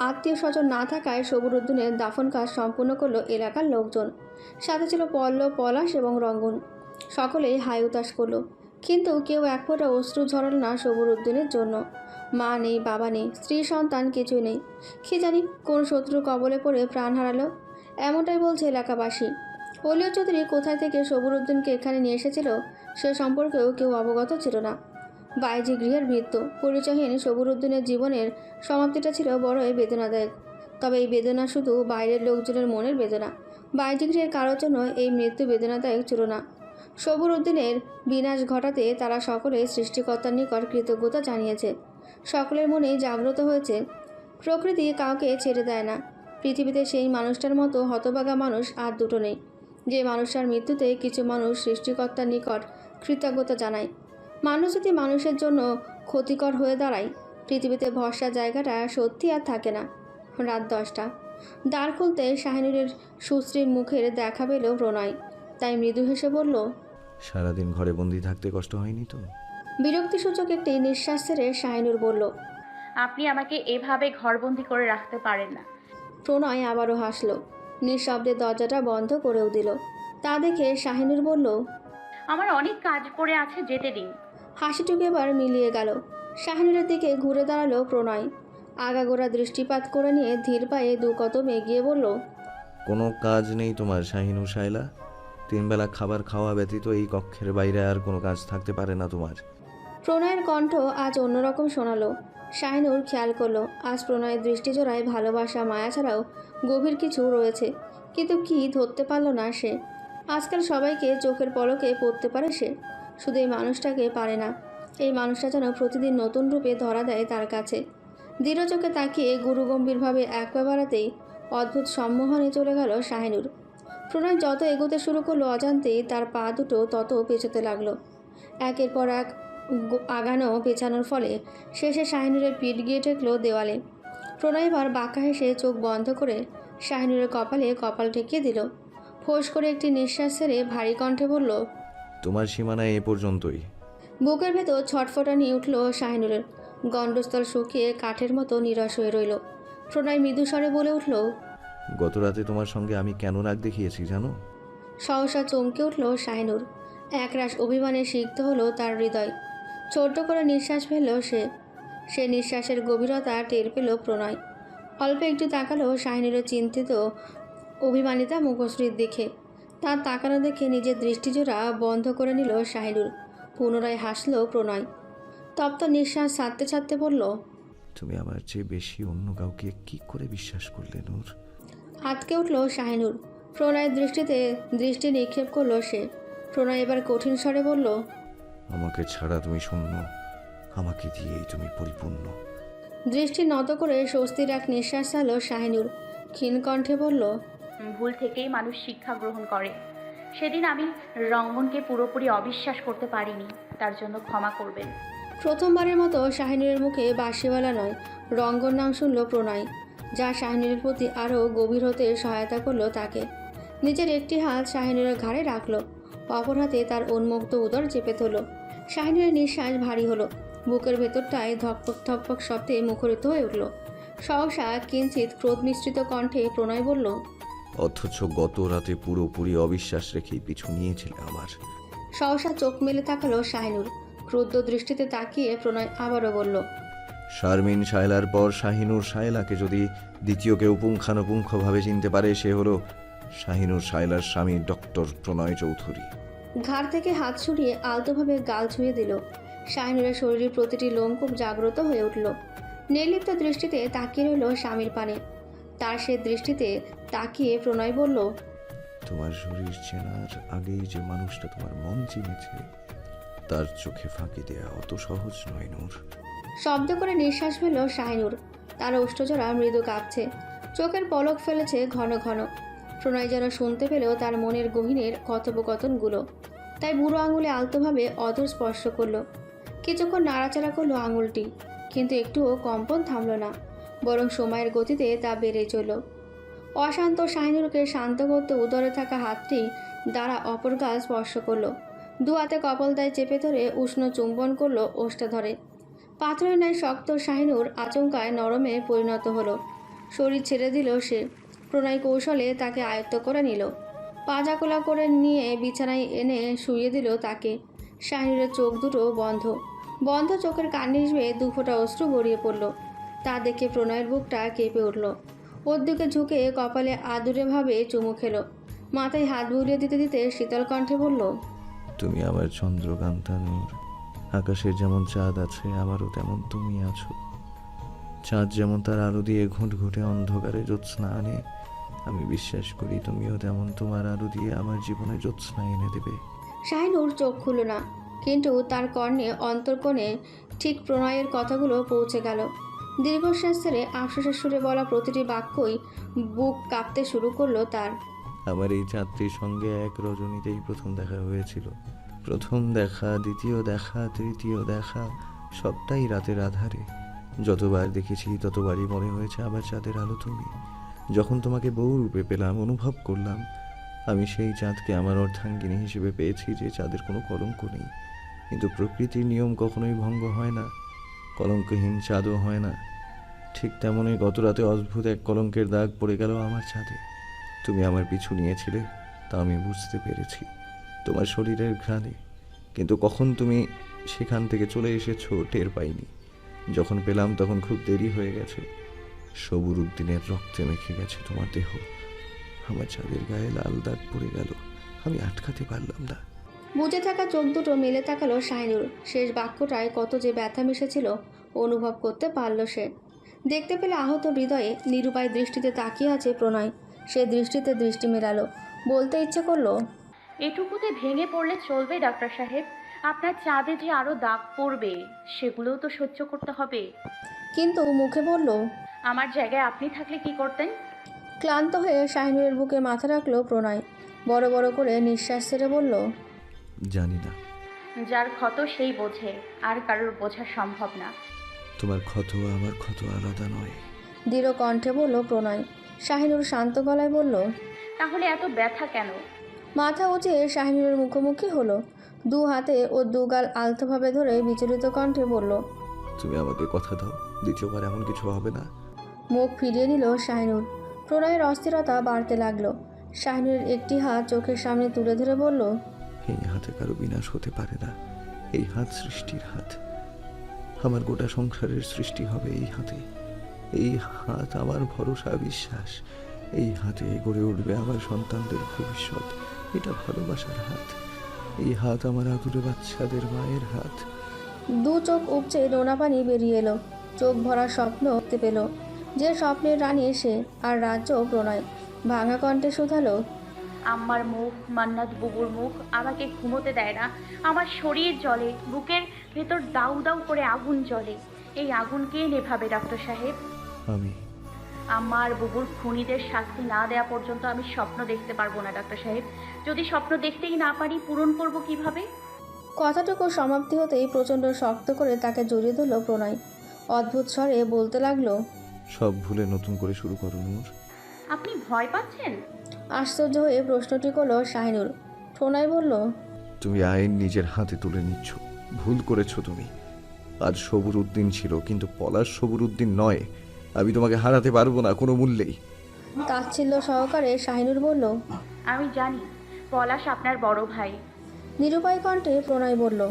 আত্মীয় স্বজন না থাকায় সবুরুদ্দিনের দাফন কাজ সম্পূর্ণ করল এলাকার লোকজন। সাথে ছিল পল্লব, পলাশ এবং রঙ্গন। সকলেই হাই উতাস করল। কিন্তু কেউ এক ফোঁটা অশ্রু ঝরাল না সবুরুদ্দিনের জন্য। মা নেই, বাবা নেই, স্ত্রী, সন্তান কিছুই নেই। কি জানি কোন শত্রু কবলে পড়ে প্রাণ হারালো। এমনটাই বলছে এলাকাবাসী। অলিয় চৌধুরী কোথায় থেকে সবুরুদ্দিনকে এখানে নিয়ে এসেছিল সে সম্পর্কেও কেউ অবগত ছিল না। বাইজি গৃহের মৃত্যু। পরিচয়হীন সবুরুদ্দিনের জীবনের সমাপ্তিটা ছিল বড়ই বেদনাদায়ক। তবে এই বেদনা শুধু বাইরের লোকজনের মনের বেদনা। বাইজি গৃহের কারোর জন্য এই মৃত্যু বেদনাদায়ক ছিল না। সবুরুদ্দিনের বিনাশ ঘটাতে তারা সকলে সৃষ্টিকর্তার নিকট কৃতজ্ঞতা জানিয়েছে। সকলের মনেই জাগ্রত হয়েছে। প্রকৃতি কাউকে ছেড়ে দেয় না। পৃথিবীতে সেই মানুষটার মতো হতভাগা মানুষ আর দুটো নেই। যে মানুষটার মৃত্যুতে কিছু মানুষ সৃষ্টিকর্তার নিকট কৃতজ্ঞতা জানায়। মানুষ যদি মানুষের জন্য ক্ষতিকর হয়ে দাঁড়ায় পৃথিবীতে ভরসা জায়গাটা সত্যি আর থাকে না। রাত দশটা। দ্বার খুলতে শাহিনুরের সুশ্রীর মুখের দেখা পেল প্রণয়। তাই মৃদু হেসে বলল সারাদিন ঘরে বন্দি থাকতে কষ্ট হয়নি তো? বিরক্তিসূচক একটি নিঃশ্বাস ছেড়ে শাহিনুর বলল আপনি আমাকে এভাবে ঘরবন্দি করে রাখতে পারেন না। প্রণয় আবারও হাসল নিঃশব্দে দরজাটা বন্ধ করেও দিল। তা দেখে শাহিনুর বলল আমার অনেক কাজ পড়ে আছে যেতে দিন। হাসিটুকু এবার মিলিয়ে গেল। শাহিনুরের দিকে ঘুরে দাঁড়াল প্রণয়। আগাগোড়া দৃষ্টিপাত করে নিয়ে ধীর পায়ে দু কদম এগিয়ে বলল কোনো কাজ নেই তোমার শাহিনু শাইলা তিনবেলা খাবার খাওয়া ব্যতীত এই কক্ষের বাইরে আর কোনো কাজ থাকতে পারে না তোমার। প্রণয়ের কণ্ঠ আজ অন্যরকম শোনালো। শাহিনুর খেয়াল করল আজ প্রণয়ের দৃষ্টিজোড়ায় ভালোবাসা মায়া ছাড়াও গভীর কিছু রয়েছে কিন্তু কি ধরতে পারল না সে। আজকাল সবাইকে চোখের পলকে পড়তে পারে সে। শুধু এই মানুষটাকে পারে না। এই মানুষটা যেন প্রতিদিন নতুন রূপে ধরা দেয় তার কাছে। দৃঢ় চোখে তাকিয়ে গুরুগম্ভীরভাবে একবার বাড়াতেই অদ্ভুত সম্মোহনে চলে গেল শাহিনুর। প্রণয় যত এগোতে শুরু করল অজান্তেই তার পা দুটো তত পেছোতে লাগল। একের পর এক আগানো পেছানোর ফলে শেষে শাহিনুরের পিঠ গিয়ে ঠেকলো দেওয়ালে। প্রণয় এবার বাঁকা হেসে চোখ বন্ধ করে শাহিনুরের কপালে কপাল ঠেকিয়ে দিল। ফোঁস করে একটি নিঃশ্বাস ছেড়ে ভারী কণ্ঠে বলল তোমার সীমানায় এ পর্যন্তই। বুকের ভেতর ছটফটানি উঠল শাহিনুরের। গণ্ডস্থল শুকিয়ে কাঠের মতো নিরস হয়ে রইল। প্রণয় মৃদু স্বরে বলে উঠল গত রাতে তোমার সঙ্গে আমি কেন রাগ দেখিয়েছি জানো? সহসা চমকে উঠল শাহিনুর। একরাশ অভিমানে সিক্ত হলো তার হৃদয়। ছোট্ট করে নিঃশ্বাস ফেলল সে। সে নিঃশ্বাসের গভীরতা টের পেল প্রণয়। অল্প একটু তাকালো শাহিনুরের চিন্তিত অভিমানিতা মুখশ্রীর দিকে। তার তাকানো দেখে নিজের দৃষ্টিজোড়া বন্ধ করে নিল শাহিনুর পুনরায় হাসল প্রণয়। তপ্ত নিঃশ্বাস ছাড়তে ছাড়তে বলল তুমি আমার চেয়ে বেশি অন্য কাউকে কি করে বিশ্বাস করলে নূর? আটকে উঠল শাহিনুর প্রণয়ের দৃষ্টিতে দৃষ্টি নিক্ষেপ করল সে। প্রণয় এবার কঠিন স্বরে বলল আমাকে ছাড়া তুমি শূন্য। আমাকে দিয়েই তুমি পরিপূর্ণ। দৃষ্টি নত করে স্বস্তির এক নিঃশ্বাস ছাড়ল শাহিনুর ক্ষীণ কণ্ঠে বলল ভুল থেকেই মানুষ শিক্ষা গ্রহণ করে। সেদিন আমি রঙ্গনকে পুরোপুরি অবিশ্বাস করতে পারিনি, তার জন্য ক্ষমা করবেন। প্রথমবারের মতো শাহিনুরের মুখে বাঁশিওয়ালা নয়, রঙ্গন নাম শুনল প্রণয়, যা শাহিনুরের প্রতি আরও গভীর হতে সহায়তা করল তাকে। নিজের একটি হাত শাহিনুরের ঘাড়ে রাখল, অপর হাতে তার উন্মুক্ত উদর চেপে ধরল। শাহিনুরের নিঃশ্বাস ভারী হলো, বুকের ভেতরটায় ধকপক ধকপক শব্দে মুখরিত হয়ে উঠল। সহসা কিঞ্চিত ক্রোধ মিশ্রিত কণ্ঠে প্রণয় বলল অথচ গত রাতে পুরোপুরি অবিশ্বাস রেখেই পিছু নিয়েছিলে আমার। সহসা চোখ মেলে তাকালো শাহিনুর। ক্রুদ্ধ দৃষ্টিতে তাকিয়ে প্রণয় আবারও বলল শারমিন শায়লার পর শাহিনুর শায়লাকে যদি দ্বিতীয় কেউ পুঙ্খানুপুঙ্খভাবে চিনতে পারে সে হলো শাহিনুর শায়লার স্বামী ডক্টর প্রণয় চৌধুরী। ঘাড় থেকে হাত সরিয়ে আলতোভাবে গাল ছুঁয়ে দিল। শাহিনুরের শরীরের প্রতিটি লোমকূপ জাগ্রত হয়ে উঠল। নির্লিপ্ত দৃষ্টিতে তাকিয়ে রইল স্বামীর পানে। তার সে দৃষ্টিতে তাকিয়ে প্রণয় বলল তোমার শরীর চেনার আগেই যে মানুষটা তোমার মন চিনেছে তার চোখে ফাঁকি দেয়া অত সহজ নয় নূর। শব্দ করে নিঃশ্বাস ফেল শাহিনুর। তার ওষ্ঠজোড়া মৃদু কাঁপছে। চোখের পলক ফেলেছে ঘন ঘন। প্রণয় যেন শুনতে পেলেও তার মনের গহীনের কথোপকথনগুলো। তাই বুড়ো আঙুলে আলতোভাবে অধর স্পর্শ করল। কিছুক্ষণ নাড়াচাড়া করল আঙুলটি কিন্তু একটুও কম্পন থামল না। বরং সময়ের গতিতে তা বেড়ে চলল। অশান্ত শাহিনুরকে শান্ত করতে উদরে থাকা হাতটি দ্বারা অপর গাল স্পর্শ করল। দু হাতে কপালদায় চেপে ধরে উষ্ণ চুম্বন করল ওষ্টা ধরে পাথরের ন্যায় শক্ত শাহিনুর আচমকায় নরমে পরিণত হলো। শরীর ছেড়ে দিল সে। প্রণয় কৌশলে তাকে আয়ত্ত করে নিল। পাজাকোলা করে নিয়ে বিছানায় এনে শুইয়ে দিল তাকে। শাহিনুরের চোখ দুটো বন্ধ। বন্ধ চোখের কান্নিস বেয়ে দুফোটা অশ্রু গড়িয়ে পড়ল। তা দেখে প্রণয়ের বুকটা কেঁপে উঠল। ওর দিকে ঝুঁকে কপালে আদুরেভাবে চুমু খেলো। মাথায় হাত বুলিয়ে দিতে দিতে শীতল কণ্ঠে বলল তুমি আমার চন্দ্রকান্তা নূর। আকাশে যেমন চাঁদ আছে আমারও তেমন তুমি আছো। চাঁদ যেমন তার আলো দিয়ে ঘুঁট ঘুঁটে অন্ধকারে জ্যোৎস্না আনে আমি বিশ্বাস করি তুমিও তেমন তোমার আলো দিয়ে আমার জীবনে জ্যোৎস্না এনে দেবে। শাহিনুর চোখ খুলল না কিন্তু তার কর্ণে অন্তর্কোণে ঠিক প্রণয়ের কথাগুলো পৌঁছে গেল। দীর্ঘশ্বাস ছেড়ে আফসোসের সুরে বলা প্রতিটি বাক্যই বুক কাঁপতে শুরু করল তার। আমার এই চাঁদটির সঙ্গে এক রজনীতেই প্রথম দেখা হয়েছিল। প্রথম দেখা, দ্বিতীয় দেখা, তৃতীয় দেখা, সবটাই রাতের আধারে। যতবার দেখেছি, ততবারই মনে হয়েছে আবার চাঁদের আলো তুমি। যখন তোমাকে বউ রূপে পেলাম, অনুভব করলাম, আমি সেই চাঁদকে আমার অর্ধাঙ্গিনী হিসেবে পেয়েছি যে চাঁদের কোনো কলঙ্ক নেই। কিন্তু প্রকৃতির নিয়ম কখনোই ভঙ্গ হয় না। কলঙ্কহীন চাঁদও হয় না। ঠিক তেমনই গত রাতে অদ্ভুত এক কলঙ্কের দাগ পড়ে গেল আমার ছাদে। তুমি আমার পিছু নিয়েছিলে, তা আমি বুঝতে পেরেছি। তোমার শরীরের ঘ্রাণে। কিন্তু কখন তুমি সেখান থেকে চলে এসেছ টের পাইনি। যখন পেলাম তখন খুব দেরি হয়ে গেছে। সবুর উদ্দিনের রক্তে মেখে গেছে তোমার দেহ। আমার চাঁদের গায়ে লাল দাগ পড়ে গেল। আমি আটকাতে পারলাম না। বুঝে থাকা চোখ দুটো মেলে তাকালো শাহিনুর। শেষ বাক্যটায় কত যে ব্যথা মিশেছিল অনুভব করতে পারল সে। দেখতে পেলে আহত হৃদয়ে নিরুপায় দৃষ্টিতে তাকিয়ে আছে প্রণয়। সে দৃষ্টিতে দৃষ্টি মেলালো। বলতে ইচ্ছে করল এটুকুতে ভেঙে পড়লে চলবে ডাক্তার সাহেব। আপনার চাঁদে যে আরও দাগ পড়বে সেগুলোও তো সহ্য করতে হবে। কিন্তু মুখে বলল আমার জায়গায় আপনি থাকলে কি করতেন? ক্লান্ত হয়ে শাহিনুরের বুকে মাথা রাখল প্রণয়। বড় বড় করে নিঃশ্বাস ছেড়ে বলল জানি না। যার ক্ষত সেই বোঝে আর কারোর বোঝা সম্ভব না। তোমার ক্ষত আমার ক্ষত আলাদা নয়। দৃঢ় কণ্ঠে বলল প্রণয়। শাহিনুর শান্ত গলায় বলল তাহলে এত ব্যথা কেন? মাথা উঁচিয়ে শাহিনুরের মুখোমুখি হলো। দু হাতে ও দুগাল আলতোভাবে ধরে বিচলিত কণ্ঠে বলল তুমি আমাকে কথা দাও দ্বিতীয়বার এমন কিছু হবে না। মুখ ফিরিয়ে নিল শাহিনুর। প্রণয়ের অস্থিরতা বাড়তে লাগল। শাহিনুরের একটি হাত চোখের সামনে তুলে ধরে বলল এই হাতে কারও বিনাশ হতে পারে না। এই হাত সৃষ্টির হাত। আমার গোটা সংসারের সৃষ্টি হবে এই হাতে। এই হাত আমার ভরসা, বিশ্বাস। এই হাতে গড়ে উঠবে আমার সন্তানদের ভবিষ্যৎ। এটা ভালোবাসার হাত। এই হাত আমার আদুরে বাচ্চাদের মায়ের হাত। দু চোখ উপচে নোনা পানি বেরিয়ে এলো। চোখ ভরা স্বপ্ন দেখতে পেল। যে স্বপ্নের রানী এসে আর রাজ্য প্রণয়। ভাঙা কণ্ঠে শুধালো আমার মুখ মান্নাত বুবুর মুখ আমাকে ঘুমোতে দেয় না। আমার শরীর জ্বলে বুকের ভেতর দাউ দাউ করে আগুন জ্বলে। এই আগুন কে নেভাবে ডাক্তার সাহেব? আমি। আমার বুবুর খুনিদের শাস্তি না দেওয়া পর্যন্ত আমি স্বপ্ন দেখতে পারব না ডাক্তার সাহেব। যদি স্বপ্ন দেখতেই না পারি পূরণ করব কীভাবে? কথাটুকু সমাপ্তি হতেই প্রচণ্ড শক্ত করে তাকে জড়িয়ে ধরল প্রণয়। অদ্ভুত স্বরে বলতে লাগল সব ভুলে নতুন করে শুরু করো নূর। আপনি ভয় পাচ্ছেন? আশ্চর্য হয়ে প্রশ্নটি করল শাহিনুর। প্রণয় বলল তুমি আইন নিজের হাতে তুলে নিচ্ছ। ভুল করেছ তুমি। আজ সবুর উদ্দিন ছিল কিন্তু পলাশ সবুর উদ্দিন নয়। আমি তোমাকে হারাতে পারব না কোনো মূল্যেই। তাচ্ছিল্য সহকারে শাহিনুর বলল আমি জানি পলাশ আপনার বড় ভাই। নিরুপায় কণ্ঠে প্রণয় বলল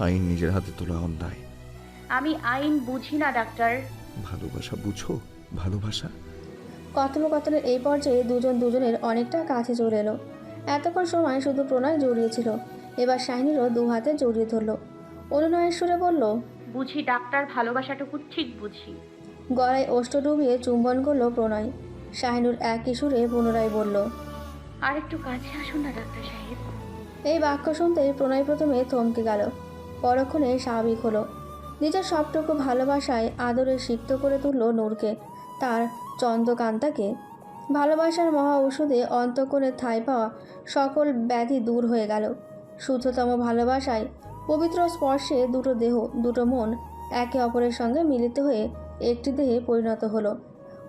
আইন নিজের হাতে তোলা অন্যায়। আমি আইন বুঝি না ডাক্তার। ভালোবাসা বুঝো? ভালোবাসা? কথোপকথনের এই পর্যায়ে দুজন দুজনের অনেকটা কাছে চলে এলো। এতক্ষণ সময় শুধু প্রণয় জড়িয়েছিল। এবার শাহিনীরও দু হাতে জড়িয়ে ধরলো। অনুনয়ের সুরে বলল বুঝি ডাক্তার ভালোবাসাটুকু ঠিক বুঝি। গলায় ওষ্ঠ ডুবিয়ে চুম্বন করল প্রণয়। শাহিনুর একই সুরে পুনরায় বলল আর একটু কাছে আসুন না ডাক্তার সাহেব। এই বাক্য শুনতেই প্রণয় প্রথমে থমকে গেল। পরক্ষণে স্বাভাবিক হলো। নিজের সবটুকু ভালোবাসায় আদরে সিক্ত করে তুলল নূরকে। তার চন্দ্রকান্তাকে। ভালোবাসার মহা ঔষধে অন্তকোণে ঠাঁই পাওয়া সকল ব্যাধি দূর হয়ে গেল। শুদ্ধতম ভালোবাসায় পবিত্র স্পর্শে দুটো দেহ, দুটো মন একে অপরের সঙ্গে মিলিত হয়ে একটি দেহে পরিণত হলো।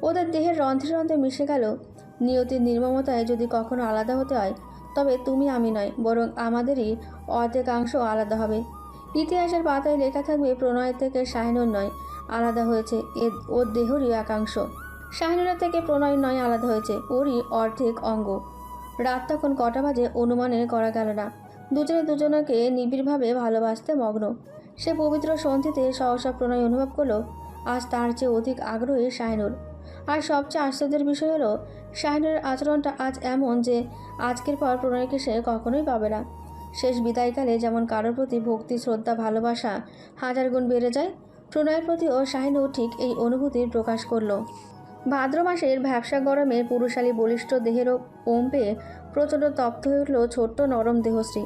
ওদের দেহের রন্ধ্রে রন্ধ্রে মিশে গেল। নিয়তির নির্মমতায় যদি কখনো আলাদা হতে হয়, তবে তুমি আমি নয়, বরং আমাদেরই অর্ধেকাংশ আলাদা হবে। ইতিহাসের পাতায় লেখা থাকবে, প্রণয় থেকে শাহিনুর নয়, আলাদা হয়েছে এ, ওর দেহরই একাংশ। শাহিনুরের থেকে প্রণয় নয় আলাদা হয়েছে, ওরই অর্ধেক অঙ্গ। রাত তখন কটা বাজে অনুমানে করা গেল না। দুজনে দুজনকে নিবিড়ভাবে ভালোবাসতে মগ্ন। সে পবিত্র সন্ধিতে সহসা প্রণয় অনুভব করল, আজ তার চেয়ে অধিক আগ্রহী শাহিনুর আর সবচেয়ে আশ্চর্যের বিষয় হলো শাহিনুরের আচরণটা আজ এমন যে আজকের পর প্রণয়কে সে কখনোই পাবে না। শেষ বিদায়কালে যেমন কারোর প্রতি ভক্তি, শ্রদ্ধা, ভালোবাসা হাজার গুণ বেড়ে যায়, প্রণয়ের প্রতিও শাহিনুর ঠিক এই অনুভূতির প্রকাশ করল। ভাদ্র মাসের ভ্যাবসা গরমে পুরুষালী বলিষ্ঠ দেহের ওম পেয়ে প্রচণ্ড তপ্ত হয়ে উঠল ছোট্ট নরম দেহশ্রী।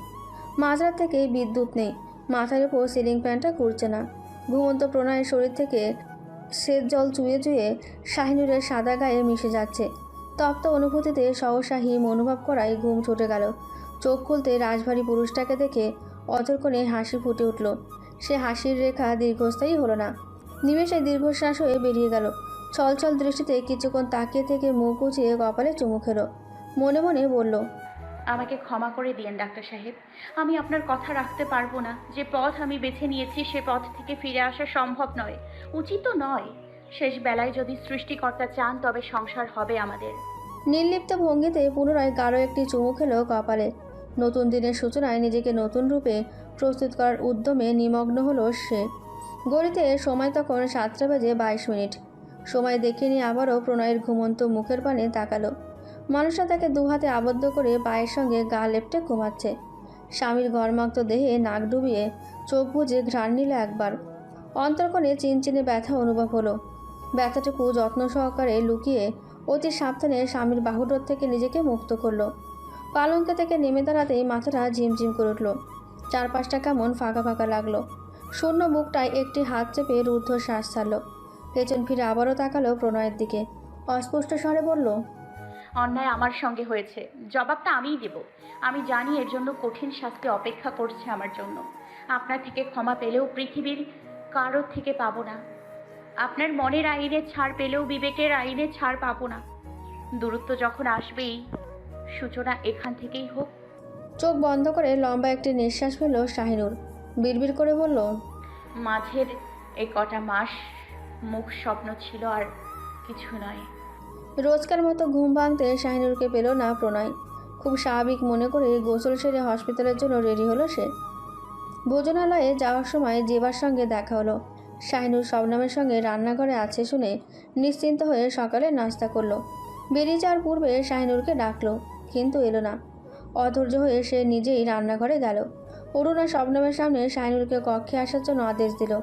মাঝরাত থেকে বিদ্যুৎ নেই, মাথার উপর সিলিং ফ্যানটা ঘুরছে না। ঘুমন্ত প্রণয়ের শরীর থেকে সেচ জল চুয়ে চুয়ে শাহিনুরের সাদা গায়ে মিশে যাচ্ছে। তপ্ত অনুভূতিতে সহসা হিম অনুভব করায় ঘুম ছুটে গেল। চোখ খুলতে রাজভারী পুরুষটাকে দেখে অতর্কণে হাসি ফুটে উঠল। সে হাসির রেখা দীর্ঘস্থায়ী হলো না। নিমেষে দীর্ঘশ্বাস হয়ে বেরিয়ে গেল। ছলছল দৃষ্টিতে কিছুক্ষণ তাকিয়ে থেকে মুখ উঁচিয়ে কপালে চুমু খেলো। মনে মনে বলল আমাকে ক্ষমা করে দিয়েন ডাক্তার সাহেব। আমি আপনার কথা রাখতে পারব না। যে পথ আমি বেছে নিয়েছি সে পথ থেকে ফিরে আসা সম্ভব নয়। উচিত নয়। শেষ বেলায় যদি সৃষ্টিকর্তা চান তবে সংসার হবে আমাদের। নির্লিপ্ত ভঙ্গিতে পুনরায় গাঢ় একটি চুমু খেলো কপালে। নতুন দিনের সূচনায় নিজেকে নতুন রূপে প্রস্তুত করার উদ্যমে নিমগ্ন হলো সে। গড়িতে সময় তখন সাতটা বাজে বাইশ মিনিট। সময় দেখে নিয়ে আবারও প্রণয়ের ঘুমন্ত মুখের পানে তাকালো। মানুষরা তাকে দুহাতে আবদ্ধ করে পায়ের সঙ্গে গা লেপটে ঘুমাচ্ছে। স্বামীর ঘরমাক্ত দেহে নাক ডুবিয়ে চোখ বুজে ঘ্রাণ নিল একবার। অন্তর্কণে চিনচিনে ব্যথা অনুভব হলো। ব্যথাটুকু যত্ন সহকারে লুকিয়ে অতি সাবধানে স্বামীর বাহুডোর থেকে নিজেকে মুক্ত করল। পালঙ্কে থেকে নেমে দাঁড়াতেই মাথাটা ঝিমঝিম করে উঠল। চারপাশটা কেমন ফাঁকা ফাঁকা লাগল। শূন্য বুকটায় একটি হাত চেপে রুদ্ধ শ্বাস ছাড়ল। পেছন ফিরে আবারও তাকালো প্রণয়ের দিকে। অস্পষ্ট স্বরে বলল অন্যায় আমার সঙ্গে হয়েছে। জবাবটা আমিই দেব। আমি জানি এর জন্য কঠিন শাস্তি অপেক্ষা করছে আমার জন্য। আপনার থেকে ক্ষমা পেলেও পৃথিবীর কারোর থেকে পাবো না। আপনার মনের আইনে ছাড় পেলেও বিবেকের আইনে ছাড় পাবো না। দূরত্ব যখন আসবেই সূচনা এখান থেকেই হোক। চোখ বন্ধ করে লম্বা একটি নিঃশ্বাস ফেল শাহিনুর। বিড়বিড় করে বলল মাঝের এই কটা মাস মুখ স্বপ্ন ছিল আর কিছু নয় রোজকার মতো ঘুম ভাঙতে শাহিনুরকে পেল না প্রণয়। খুব স্বাভাবিক মনে করে গোসল সেরে হসপিটালের জন্য রেডি হলো সে। ভোজনালয়ে যাওয়ার সময় জেবার সঙ্গে দেখা হলো। শাহিনুর শবনামের সঙ্গে রান্নাঘরে আছে শুনে নিশ্চিন্ত হয়ে সকালে নাস্তা করল। বেরিয়ে যাওয়ার পূর্বে শাহিনুরকে ডাকলো, কিন্তু এলো না। অধৈর্য হয়ে সে নিজেই রান্নাঘরে গেল। অরুণা শবনামের সামনে শাহিনুরকে কক্ষে আসার জন্য আদেশ দিল।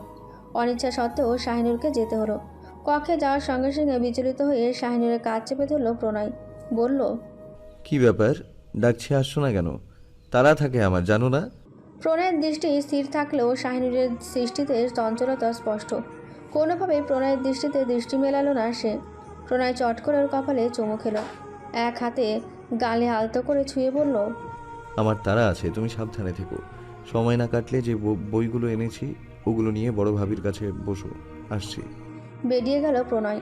অনিচ্ছা সত্ত্বেও শাহিনুরকে যেতে হলো। কক্ষে যাওয়ার সঙ্গে সঙ্গে বিচলিত হয়ে শাহিনুরের কাজ চেপে ধরল প্রণয়। বলল কি ব্যাপার? ডাকছি আসছো না কেন? তারা থাকে আমার জানো না? প্রণয়ের দৃষ্টি স্থির থাকলেও শাহিনুরের সৃষ্টিতে চঞ্চলতা স্পষ্ট। কোনোভাবেই প্রণয়ের দৃষ্টিতে দৃষ্টি মেলালো না সে। প্রণয় চট করে ওর কপালে চুমু খেলো। এক হাতে গালে আলতো করে ছুঁয়ে বলল আমার তারা আছে তুমি সাবধানে থেকো। সময় না কাটলে যে বই- বইগুলো এনেছি ওগুলো নিয়ে বড় ভাবির কাছে বসো, আসছি। বেরিয়ে গেল প্রণয়।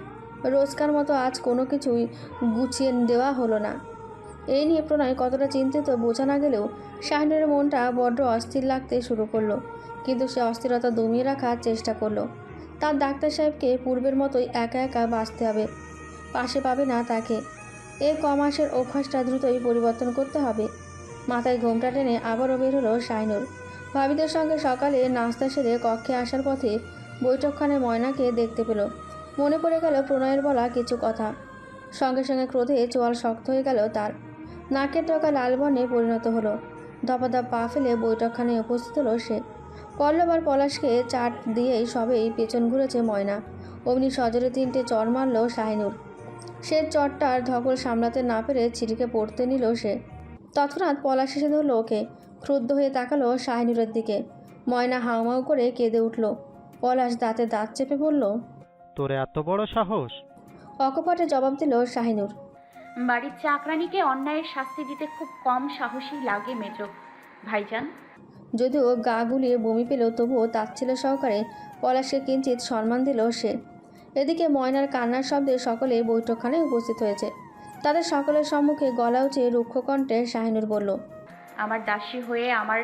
রোজকার মতো আজ কোনো কিছুই গুছিয়ে দেওয়া হলো না। এই নিয়ে প্রণয় কতটা চিন্তিত বোঝা না গেলেও শাহিনুরের মনটা বড্ড অস্থির লাগতে শুরু করল, কিন্তু সে অস্থিরতা দমিয়ে রাখার চেষ্টা করল। তার ডাক্তার সাহেবকে পূর্বের মতোই একা একা বাঁচতে হবে, পাশে পাবে না তাকে। এই ক মাসের অভ্যাসটা দ্রুতই পরিবর্তন করতে হবে। মাথায় ঘোমটা টেনে আবারও বের হলো শাইনুর ভাবিদের সঙ্গে সকালে নাস্তা সেরে কক্ষে আসার পথে বৈঠকখানে ময়নাকে দেখতে পেল। মনে পড়ে গেল প্রণয়ের বলা কিছু কথা। সঙ্গে সঙ্গে ক্রোধে চোয়াল শক্ত হয়ে গেল তার। নাকের টকা লাল বর্ণে পরিণত হলো। দপাদপ পা ফেলে বৈঠকখানে উপস্থিত হলো সে। পল্লব আর পলাশকে চাট দিয়েই সবেই পেছন ঘুরেছে ময়না। অমনি সজরে তিনটে চর মারল শাহিনুর। সে চটটার ধকল সামলাতে না পেরে ছিটকে পড়তে নিল সে। তৎক্ষণাৎ পলাশ এসে ধরল ওকে। ক্রুদ্ধ হয়ে তাকালো শাহিনুরের দিকে। ময়না হাউমাউ করে কেঁদে উঠল। পলাশ দাঁতে দাঁত চেপে বলল তোর এত বড় সাহস? অকপটে জবাব দিল শাহিনুর বাড়ির চাকরানিকে অন্যায়ের শাস্তি দিতে খুব কম সাহসী লাগে মেজো ভাইজান। যদিও গা গুলিয়ে বমি পেল তবুও তাচ্ছিল সহকারে পলাশকে কিঞ্চিত সম্মান দিল সে। এদিকে ময়নার কান্নার শব্দে সকলে বৈঠকখানায় উপস্থিত হয়েছে। তাদের সকলের সম্মুখে গলা উঁচে রুক্ষ কণ্ঠে শাহিনুর বলল আমার দাসী হয়ে আমার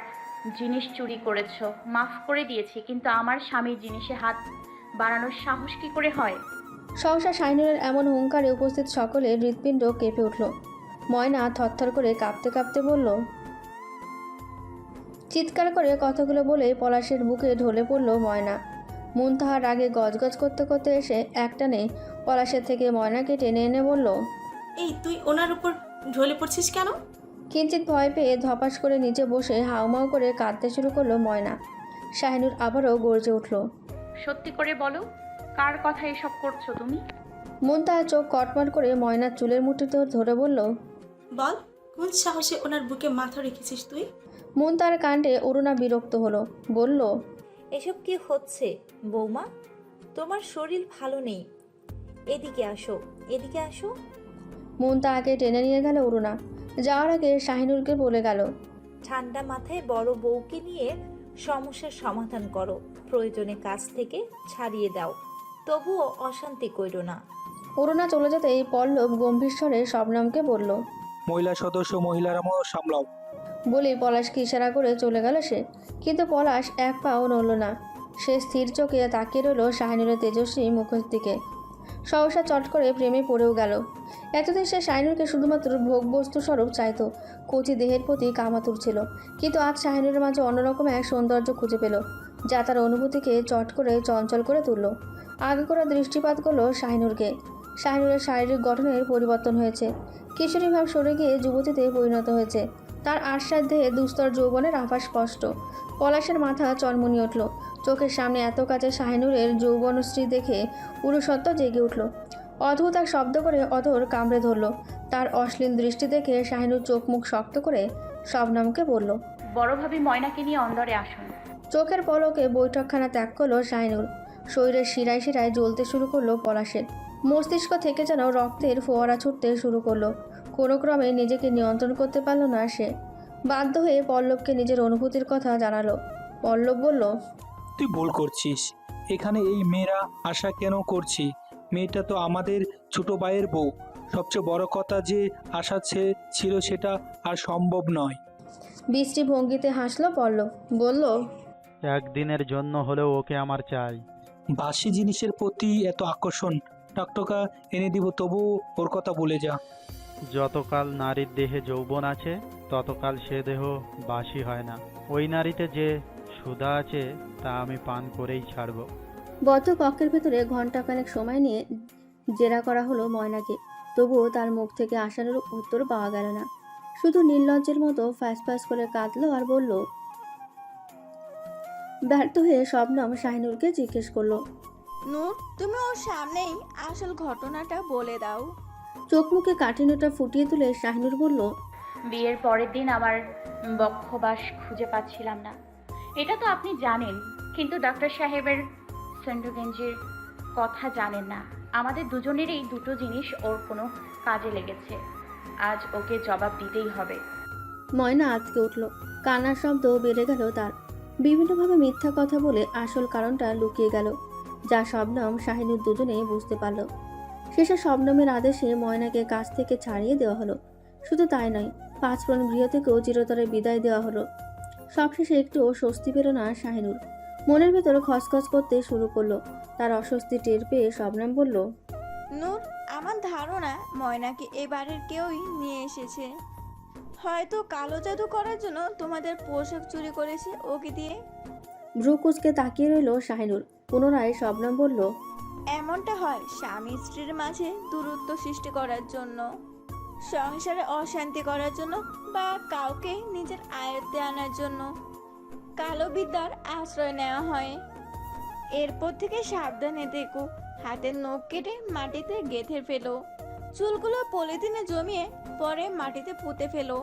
জিনিস চুরি করেছ মাফ করে দিয়েছি কিন্তু আমার স্বামীর জিনিসে হাত বাড়ানোর সাহস কি করে হয়? সহসা শাহিনুরের এমন হুঙ্কারে উপস্থিত সকলে হৃৎপিণ্ড কেঁপে উঠল। ময়না থরথর করে কাঁপতে কাঁপতে বলল চিৎকার করে কথাগুলো বলে পলাশের বুকে ঢলে পড়ল ময়না। মন তাহার আগে গজগজ করতে করতে এসে একটানে পলাশের থেকে ময়নাকে টেনে এনে বলল এই তুই ওনার উপর ঢলে পড়ছিস কেন? কিঞ্চিত ভয় পেয়ে ধপাস করে নিচে বসে হাউমাউ করে কাঁদতে শুরু করল ময়না। শাহিনুর আবারও গর্জে উঠল। সত্যি করে বলো কার কথা এসব করছ তুমি? মন তাহার চোখ কটমট করে ময়নার চুলের মুঠিতে ধরে বলল বল কোন সাহসে ওনার বুকে মাথা রেখেছিস তুই? মন তার কাণ্ডে অরুণা বিরক্ত হলো বলল এসব কি হচ্ছে বৌমা? তোমার শরীর ভালো নেই। এদিকে আসো এদিকে আসো। মন তাকে টেনে নিয়ে গেল অরুণা। যাওয়ার আগে শাহিনুরকে বলে গেল ঠান্ডা মাথায় বড় বউকে নিয়ে সমস্যার সমাধান করো। প্রয়োজনে কাজ থেকে ছাড়িয়ে দাও। তবুও অশান্তি কইরো না। অরুণা চলে যেতেই পল্লব গম্ভীর স্বরে শবনমকে বলল মহিলা সদস্য মহিলারাও সামলাও। বলেই পলাশকে ইশারা করে চলে গেল সে। কিন্তু পলাশ এক পাও নড়ল না। সে স্থির চোখে তাকিয়ে রইল শাহিনুরের তেজস্বী মুখের দিকে। সহসা চট করে প্রেমে পড়েও গেল। এতদিন সে শাহিনুরকে শুধুমাত্র ভোগবস্তু স্বরূপ চাইতো। কচি দেহের প্রতি কামাতুর ছিল। কিন্তু আজ শাহিনুরের মাঝে অন্যরকম এক সৌন্দর্য খুঁজে পেল, যা তার অনুভূতিকে চট করে চঞ্চল করে তুলল। আগে করে দৃষ্টিপাত করল শাহিনুরকে। শাহিনুরের শারীরিক গঠনের পরিবর্তন হয়েছে। কিশোরী ভাব সরে গিয়ে যুবতীতে পরিণত হয়েছে। তার আশ্বাস দেহে দুস্তর যৌবনের আভাস স্পষ্ট। পলাশের মাথা চরমনি উঠল। চোখের সামনে এত কাছে শাহিনুরের যৌবন যৌবনশ্রী দেখে পুরুষত্ব জেগে উঠল। অদ্ভুত এক শব্দ করে অধর কামড়ে ধরল। তার অশ্লীল দৃষ্টি দেখে শাহিনুর চোখ মুখ শক্ত করে শবনমকে বলল বড়ভাবে ময়নাকে নিয়ে অন্দরে আসুন। চোখের পলকে বৈঠকখানা ত্যাগ করল শাহিনুর। শরীরের শিরায় শিরায় জ্বলতে শুরু করল পলাশের। মস্তিষ্ক থেকে যেন রক্তের ফোয়ারা ছুটতে শুরু করল। কোনো ক্রমে নিজেকে নিয়ন্ত্রণ করতে পারল না সে। বাধ্য হয়ে পল্লবকে নিজের অনুভূতির কথা জানালো। পল্লব বলল তুই ভুল করছিস। এখানে এই মেয়েরা আশা কেন করছি? মেয়েটা তো আমাদের ছোট ভাইয়ের বউ। সবচেয়ে বড় কথা যে আশা ছে- ছিল সেটা আর সম্ভব নয়। বৃষ্টি ভঙ্গিতে হাসলো পল্লব। বলল একদিনের জন্য হলেও ওকে আমার চাই। বাসি জিনিসের প্রতি এত আকর্ষণ। টকটকা এনে দিব তবু ওর কথা বলে যা। যতকাল নারীর দেহে যৌবন আছে ততকাল সে দেহ বাসি হয় না। ওই নারীতে যে সুধা আছে তা আমি পান করেই ছাড়ব। বদ্ধ কক্ষের ভেতরে ঘন্টাখানেক সময় নিয়ে জেরা করা হলো ময়নাকে। তবুও তার মুখ থেকে আসানোর উত্তর পাওয়া গেল না। শুধু নির্লজ্জের মতো ফ্যাস ফ্যাস করে কাঁদলো আর বলল ব্যর্থ হয়ে শবনম শাহিনুরকে জিজ্ঞেস করল নূর তুমি ওর সামনেই আসল ঘটনাটা বলে দাও। চোখ মুখে কাঠিন্যটা ফুটিয়ে তুলে শাহিনুর বলল বিয়ের পরের দিন আমার বক্ষবাস খুঁজে পাচ্ছিলাম না। এটা তো আপনি জানেন কিন্তু ডক্টর সাহেবের সেন্ডুগেঞ্জির কথা জানেন না। আমাদের দুজনেরই দুটো জিনিস ওর কোনো কাজে লেগেছে। আজ ওকে জবাব দিতেই হবে। ময়না আজকে উঠল। কান্নার শব্দ বেড়ে গেল তার। বিভিন্নভাবে মিথ্যা কথা বলে আসল কারণটা লুকিয়ে গেল যা শবনম শাহিনুর দুজনেই বুঝতে পারল। শেষে শবনমের আদেশে ময়নাকে কাছ থেকে ছাড়িয়ে দেওয়া হলো। শুধু তাই নয় পাঁচফ্রন গৃহ থেকেও চিরতরে বিদায় দেওয়া হলো। সবশেষে একটুও স্বস্তি পেল না শাহিনুর। মনের ভেতর খসখস করতে শুরু করল। তার অস্বস্তি টের পেয়ে শবনম বলল নূর আমার ধারণা ময়নাকে এ বাড়ির কেউই নিয়ে এসেছে। হয়তো কালো জাদু করার জন্য তোমাদের পোশাক চুরি করেছে ওকে দিয়ে। ভ্রু কুচকে তাকিয়ে রইল শাহিনুর। পুনরায় শবনম বলল এমনটা হয় স্বামী স্ত্রীর মাঝে দূরত্ব সৃষ্টি করার জন্য, সংসারে অশান্তি করার জন্য বা কাউকে নিজের আয়ত্তে আনার জন্য কালো বিদ্যার আশ্রয় নেওয়া হয়। এরপর থেকে সাবধানে দেখো হাতের নখ কেটে মাটিতে গেঁথে ফেলো, চুলগুলো পলিথিনে জমিয়ে পরে মাটিতে পুঁতে ফেলো।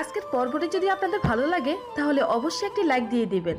আজকের পর্বটি যদি আপনাদের ভালো লাগে, তাহলে অবশ্যই একটি লাইক দিয়ে দিবেন।